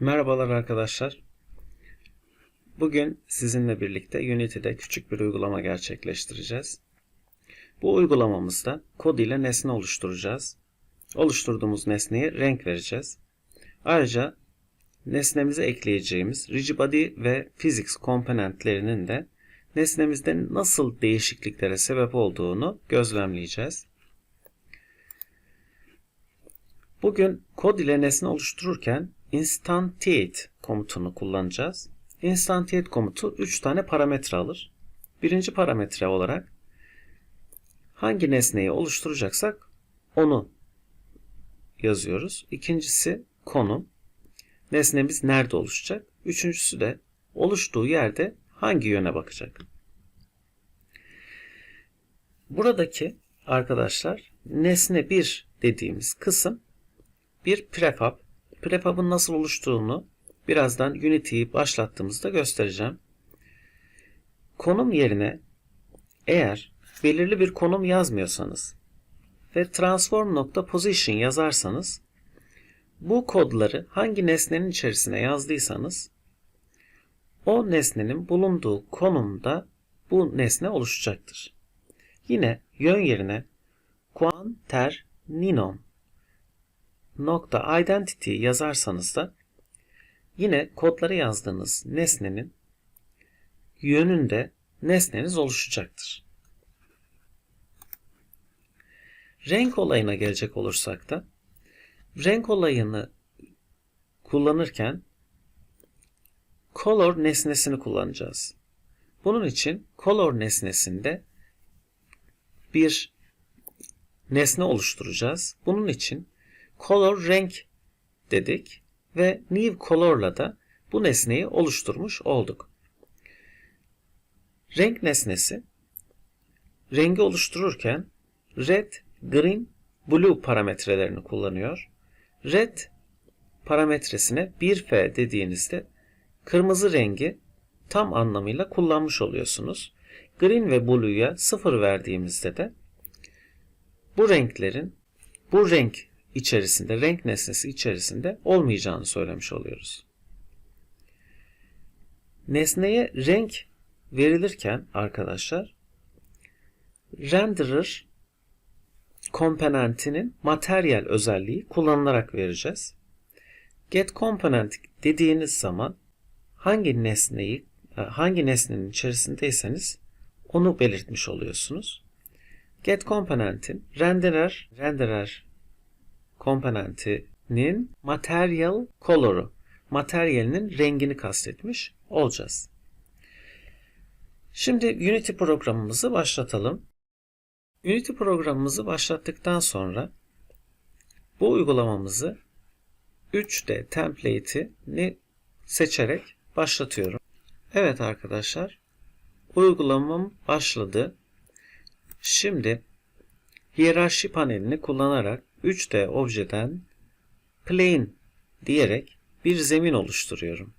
Merhabalar arkadaşlar. Bugün sizinle birlikte Unity'de küçük bir uygulama gerçekleştireceğiz. Bu uygulamamızda kod ile nesne oluşturacağız. Oluşturduğumuz nesneye renk vereceğiz. Ayrıca nesnemize ekleyeceğimiz Rigibody ve Physics komponentlerinin de nesnemizde nasıl değişikliklere sebep olduğunu gözlemleyeceğiz. Bugün kod ile nesne oluştururken instantiate komutunu kullanacağız. Instantiate komutu 3 tane parametre alır. Birinci parametre olarak hangi nesneyi oluşturacaksak onu yazıyoruz. İkincisi konum. Nesnemiz nerede oluşacak? Üçüncüsü de oluştuğu yerde hangi yöne bakacak? Buradaki arkadaşlar nesne 1 dediğimiz kısım bir prefab. Prefab'ın nasıl oluştuğunu birazdan Unity'yi başlattığımızda göstereceğim. Konum yerine eğer belirli bir konum yazmıyorsanız ve transform.position yazarsanız bu kodları hangi nesnenin içerisine yazdıysanız o nesnenin bulunduğu konumda bu nesne oluşacaktır. Yine yön yerine quanterninom nokta identity yazarsanız da yine kodları yazdığınız nesnenin yönünde nesneniz oluşacaktır. Renk olayına gelecek olursak da renk olayını kullanırken color nesnesini kullanacağız. Bunun için color nesnesinde bir nesne oluşturacağız. Bunun için color renk dedik ve new color'la da bu nesneyi oluşturmuş olduk. Renk nesnesi rengi oluştururken red, green, blue parametrelerini kullanıyor. Red parametresine 1F dediğinizde kırmızı rengi tam anlamıyla kullanmış oluyorsunuz. Green ve blue'ya 0 verdiğimizde de bu renklerin bu renk içerisinde, renk nesnesi içerisinde olmayacağını söylemiş oluyoruz. Nesneye renk verilirken arkadaşlar renderer komponentinin materyal özelliği kullanılarak vereceğiz. Get component dediğiniz zaman hangi nesneyi hangi nesnenin içerisindeyseniz onu belirtmiş oluyorsunuz. Get komponentin renderer renderer komponentinin material color'u, materyalinin rengini kastetmiş olacağız. Şimdi Unity programımızı başlatalım. Unity programımızı başlattıktan sonra bu uygulamamızı 3D template'ini seçerek başlatıyorum. Evet arkadaşlar, uygulamam başladı. Şimdi hiyerarşi panelini kullanarak 3D objeden plane diyerek bir zemin oluşturuyorum.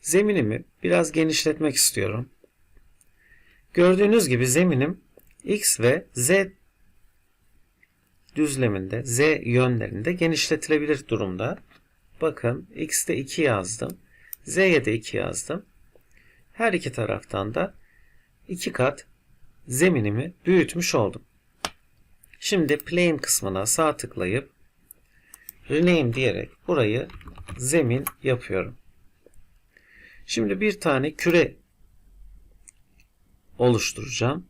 Zeminimi biraz genişletmek istiyorum. Gördüğünüz gibi zeminim X ve Z düzleminde, Z yönlerinde genişletilebilir durumda. Bakın X'te 2 yazdım. Z'ye de 2 yazdım. Her iki taraftan da 2 kat zeminimi büyütmüş oldum. Şimdi plane kısmına sağ tıklayıp rename diyerek burayı zemin yapıyorum. Şimdi bir tane küre oluşturacağım.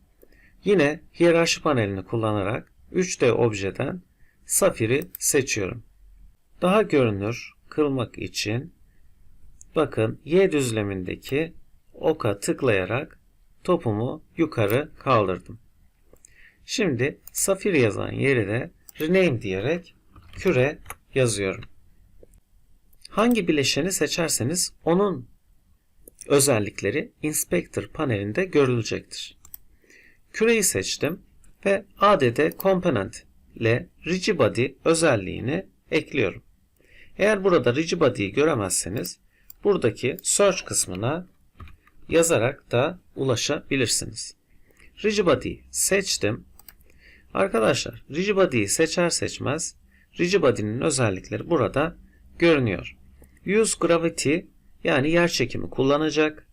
Yine hiyerarşi panelini kullanarak 3D objeden safiri seçiyorum. Daha görünür kılmak için bakın Y düzlemindeki oka tıklayarak topumu yukarı kaldırdım. Şimdi safir yazan yere de rename diyerek küre yazıyorum. Hangi bileşeni seçerseniz onun özellikleri Inspector panelinde görülecektir. Küreyi seçtim ve add component ile rigibody özelliğini ekliyorum. Eğer burada rigibody'yi göremezseniz buradaki search kısmına yazarak da ulaşabilirsiniz. Rigibody seçtim. Arkadaşlar Rigibody'yi seçer seçmez Rigibody'nin özellikleri burada görünüyor. use gravity yani yer çekimi kullanacak.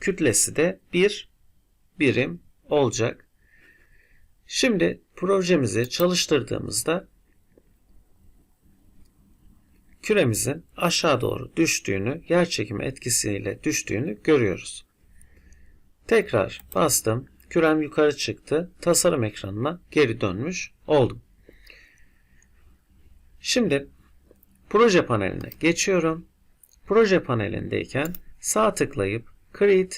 Kütlesi de bir birim olacak. Şimdi projemizi çalıştırdığımızda küremizin aşağı doğru düştüğünü, yer çekimi etkisiyle düştüğünü görüyoruz. Tekrar bastım. Kürem yukarı çıktı. Tasarım ekranına geri dönmüş oldum. Şimdi proje paneline geçiyorum. Proje panelindeyken sağ tıklayıp create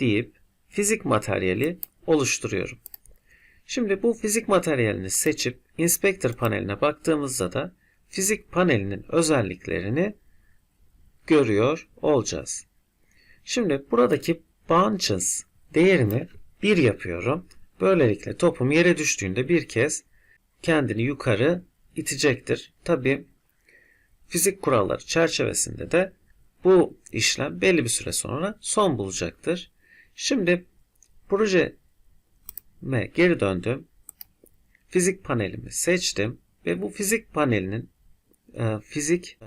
deyip fizik materyali oluşturuyorum. Şimdi bu fizik materyalini seçip inspector paneline baktığımızda da fizik panelinin özelliklerini görüyor olacağız. Şimdi buradaki bunches değerini 1 yapıyorum. Böylelikle topum yere düştüğünde bir kez kendini yukarı itecektir. Tabi fizik kuralları çerçevesinde de bu işlem belli bir süre sonra son bulacaktır. Şimdi projeme geri döndüm. Fizik panelimi seçtim ve bu fizik panelinin e, fizik e,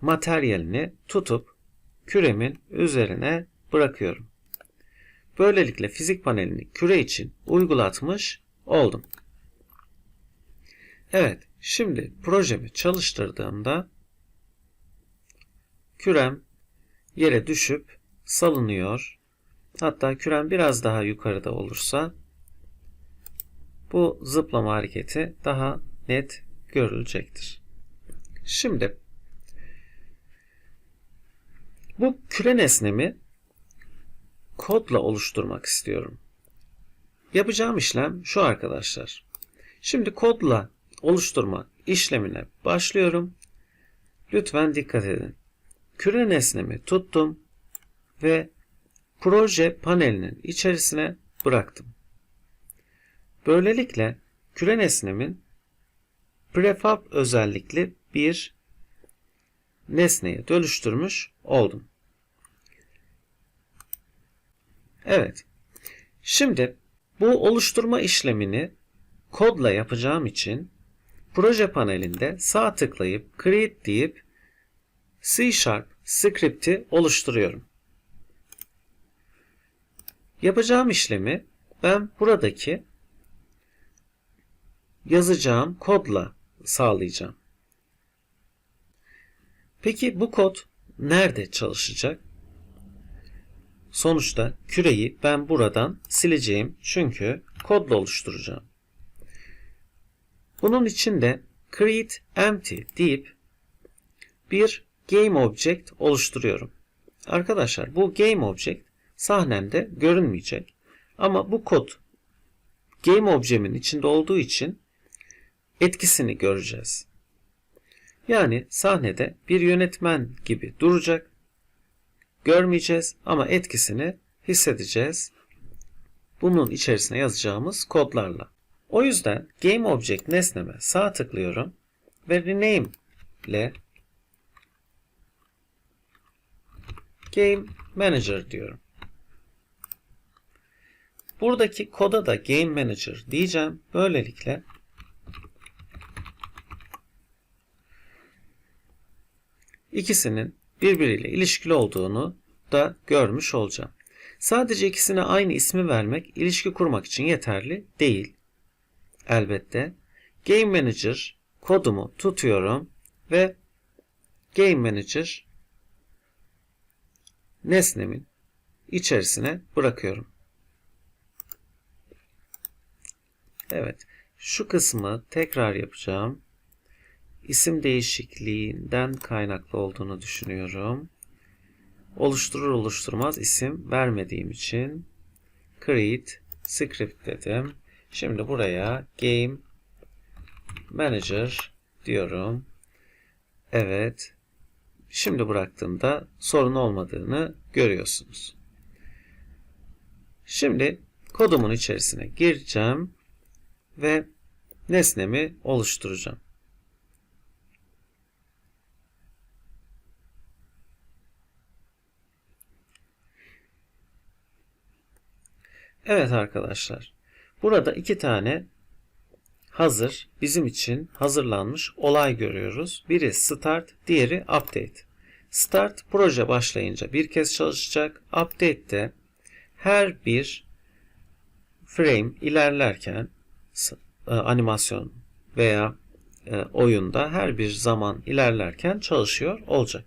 materyalini tutup küremin üzerine bırakıyorum. Böylelikle fizik panelini küre için uygulatmış oldum. Evet, şimdi projemi çalıştırdığımda kürem yere düşüp salınıyor. Hatta kürem biraz daha yukarıda olursa bu zıplama hareketi daha net görülecektir. Şimdi bu küre nesnemi kodla oluşturmak istiyorum. Yapacağım işlem şu arkadaşlar. Şimdi kodla oluşturma işlemine başlıyorum. Lütfen dikkat edin. Küre nesnemi tuttum ve proje panelinin içerisine bıraktım. Böylelikle küre nesnemin prefab özellikli bir nesneye dönüştürmüş oldum. Evet. Şimdi bu oluşturma işlemini kodla yapacağım için proje panelinde sağ tıklayıp create deyip C Sharp script'i oluşturuyorum. Yapacağım işlemi ben buradaki yazacağım kodla sağlayacağım. Peki bu kod nerede çalışacak? Sonuçta küreyi ben buradan sileceğim çünkü kodla oluşturacağım. Bunun için de create empty deyip bir game object oluşturuyorum. Arkadaşlar bu game object sahnemde görünmeyecek. Ama bu kod game object'imin içinde olduğu için etkisini göreceğiz. Yani sahnede bir yönetmen gibi duracak. Görmeyeceğiz ama etkisini hissedeceğiz. Bunun içerisine yazacağımız kodlarla. O yüzden Game Object nesneme sağ tıklıyorum ve Rename ile Game Manager diyorum. Buradaki koda da Game Manager diyeceğim. Böylelikle ikisinin birbiriyle ilişkili olduğunu da görmüş olacağım. Sadece ikisine aynı ismi vermek ilişki kurmak için yeterli değil. Elbette Game Manager kodumu tutuyorum ve Game Manager nesnemin içerisine bırakıyorum. Evet. Şu kısmı tekrar yapacağım isim değişikliğinden kaynaklı olduğunu düşünüyorum. Oluşturur oluşturmaz isim vermediğim için create script dedim. Şimdi buraya game manager diyorum. Evet. Şimdi bıraktığımda sorun olmadığını görüyorsunuz. Şimdi kodumun içerisine gireceğim ve nesnemi oluşturacağım. Evet arkadaşlar. Burada iki tane hazır bizim için hazırlanmış olay görüyoruz. Biri start, diğeri update. Start proje başlayınca bir kez çalışacak. Update de her bir frame ilerlerken e, animasyon veya e, oyunda her bir zaman ilerlerken çalışıyor olacak.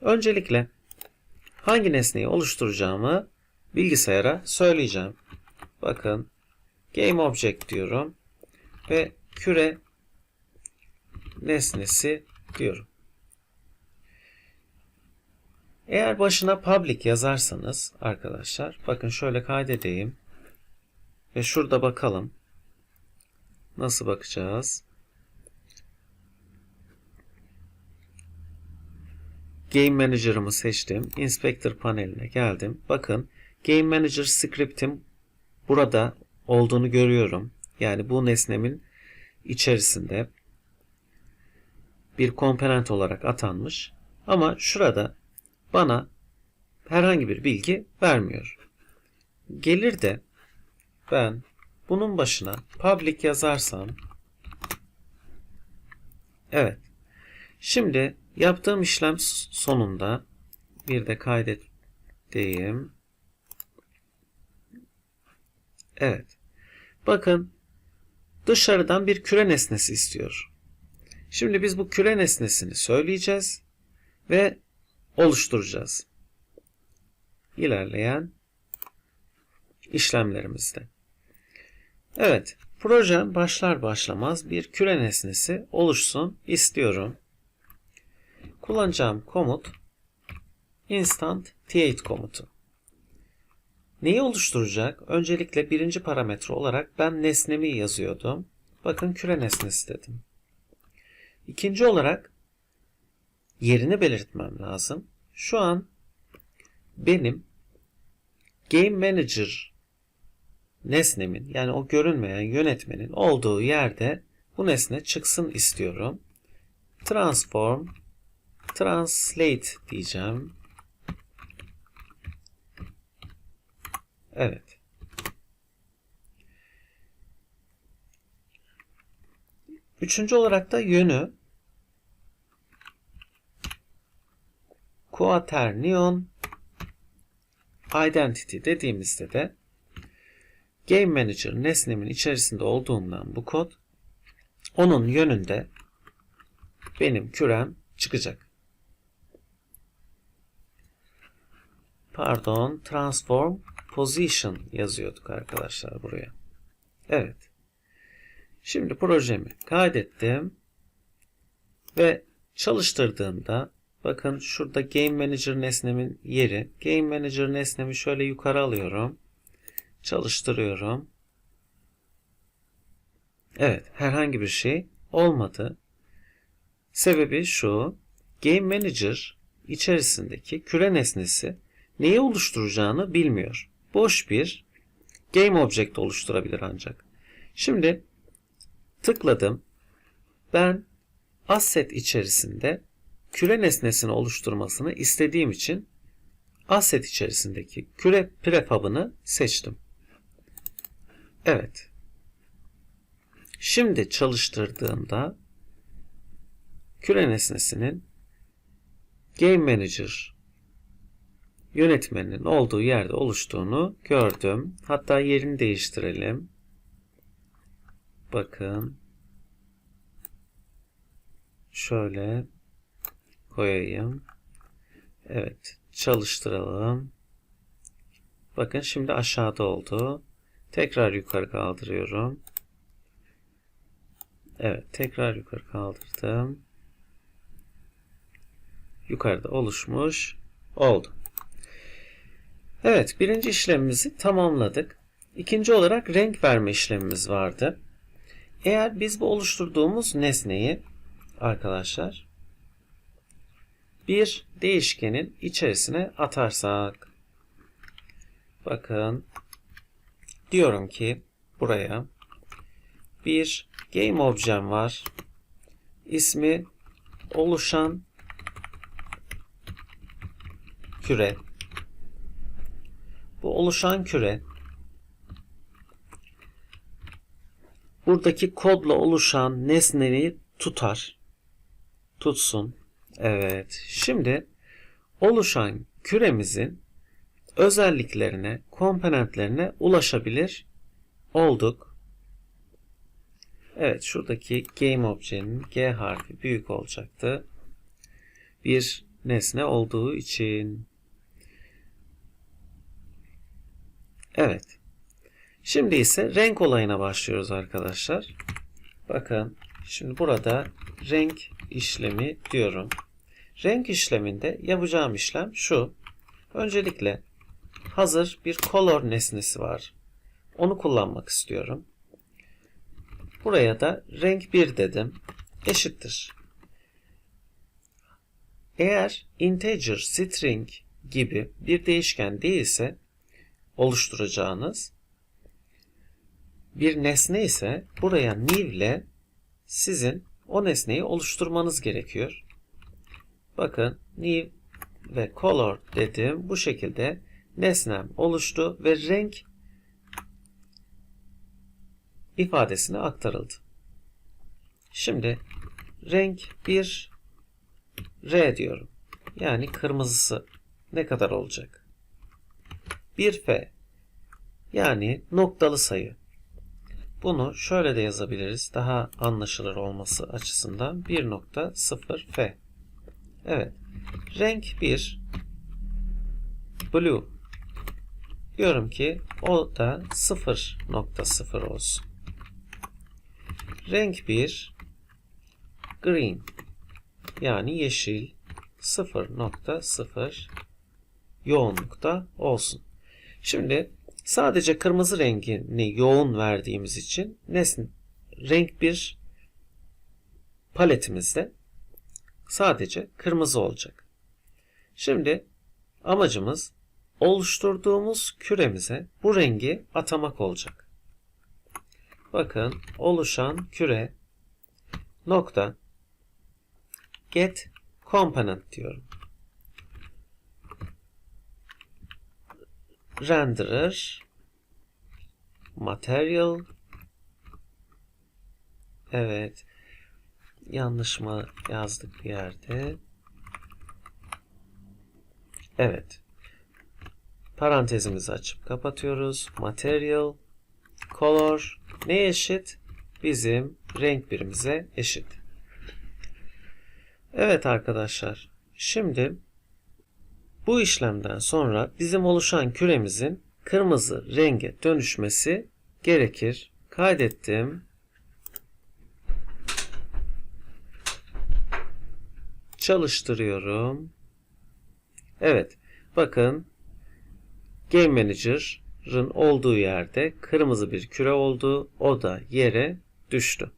Öncelikle hangi nesneyi oluşturacağımı bilgisayara söyleyeceğim. Bakın Game Object diyorum ve küre nesnesi diyorum. Eğer başına public yazarsanız arkadaşlar bakın şöyle kaydedeyim ve şurada bakalım. Nasıl bakacağız? Game Manager'ımı seçtim. Inspector paneline geldim. Bakın Game Manager script'im burada olduğunu görüyorum. Yani bu nesnemin içerisinde bir komponent olarak atanmış. Ama şurada bana herhangi bir bilgi vermiyor. Gelir de ben bunun başına public yazarsam evet. Şimdi yaptığım işlem sonunda bir de kaydet diyeyim. Evet. Bakın dışarıdan bir küre nesnesi istiyor. Şimdi biz bu küre nesnesini söyleyeceğiz ve oluşturacağız. İlerleyen işlemlerimizde. Evet, projem başlar başlamaz bir küre nesnesi oluşsun istiyorum. Kullanacağım komut instant t8 komutu. Neyi oluşturacak? Öncelikle birinci parametre olarak ben nesnemi yazıyordum. Bakın küre nesnesi dedim. İkinci olarak yerini belirtmem lazım. Şu an benim Game Manager nesnemin yani o görünmeyen yönetmenin olduğu yerde bu nesne çıksın istiyorum. Transform Translate diyeceğim. Evet. Üçüncü olarak da yönü Quaternion Identity dediğimizde de Game Manager nesnemin içerisinde olduğundan bu kod onun yönünde benim kürem çıkacak. Pardon, transform position yazıyorduk arkadaşlar buraya. Evet. Şimdi projemi kaydettim ve çalıştırdığımda bakın şurada Game Manager nesnemin yeri. Game Manager nesnemi şöyle yukarı alıyorum. Çalıştırıyorum. Evet, herhangi bir şey olmadı. Sebebi şu. Game Manager içerisindeki küre nesnesi neyi oluşturacağını bilmiyor. Boş bir game object oluşturabilir ancak. Şimdi tıkladım. Ben asset içerisinde küre nesnesini oluşturmasını istediğim için asset içerisindeki küre prefabını seçtim. Evet. Şimdi çalıştırdığımda küre nesnesinin Game Manager yönetmeninin olduğu yerde oluştuğunu gördüm. Hatta yerini değiştirelim. Bakın. Şöyle koyayım. Evet. Çalıştıralım. Bakın şimdi aşağıda oldu. Tekrar yukarı kaldırıyorum. Evet. Tekrar yukarı kaldırdım. Yukarıda oluşmuş oldu. Evet, birinci işlemimizi tamamladık. İkinci olarak renk verme işlemimiz vardı. Eğer biz bu oluşturduğumuz nesneyi arkadaşlar bir değişkenin içerisine atarsak bakın diyorum ki buraya bir game objem var. İsmi oluşan küre bu oluşan küre buradaki kodla oluşan nesneyi tutar. Tutsun. Evet. Şimdi oluşan küremizin özelliklerine, komponentlerine ulaşabilir olduk. Evet şuradaki game objenin G harfi büyük olacaktı. Bir nesne olduğu için. Evet. Şimdi ise renk olayına başlıyoruz arkadaşlar. Bakın şimdi burada renk işlemi diyorum. Renk işleminde yapacağım işlem şu. Öncelikle hazır bir color nesnesi var. Onu kullanmak istiyorum. Buraya da renk 1 dedim. Eşittir. Eğer integer, string gibi bir değişken değilse oluşturacağınız bir nesne ise buraya new ile sizin o nesneyi oluşturmanız gerekiyor. Bakın new ve color dedim. Bu şekilde nesnem oluştu ve renk ifadesine aktarıldı. Şimdi renk bir R diyorum. Yani kırmızısı ne kadar olacak? 1F yani noktalı sayı. Bunu şöyle de yazabiliriz. Daha anlaşılır olması açısından 1.0F. Evet. Renk 1 blue. Diyorum ki o da 0.0 olsun. Renk 1 green yani yeşil 0.0 yoğunlukta olsun. Şimdi sadece kırmızı rengini yoğun verdiğimiz için nesne renk bir paletimizde sadece kırmızı olacak. Şimdi amacımız oluşturduğumuz küremize bu rengi atamak olacak. Bakın oluşan küre nokta get component diyorum. Renderer material. Evet. Yanlış mı yazdık bir yerde. Evet. Parantezimizi açıp kapatıyoruz. Material. Color. Ne eşit? Bizim renk birimize eşit. Evet arkadaşlar. Şimdi bu işlemden sonra bizim oluşan küremizin kırmızı renge dönüşmesi gerekir. Kaydettim. Çalıştırıyorum. Evet. Bakın Game Manager'ın olduğu yerde kırmızı bir küre oldu. O da yere düştü.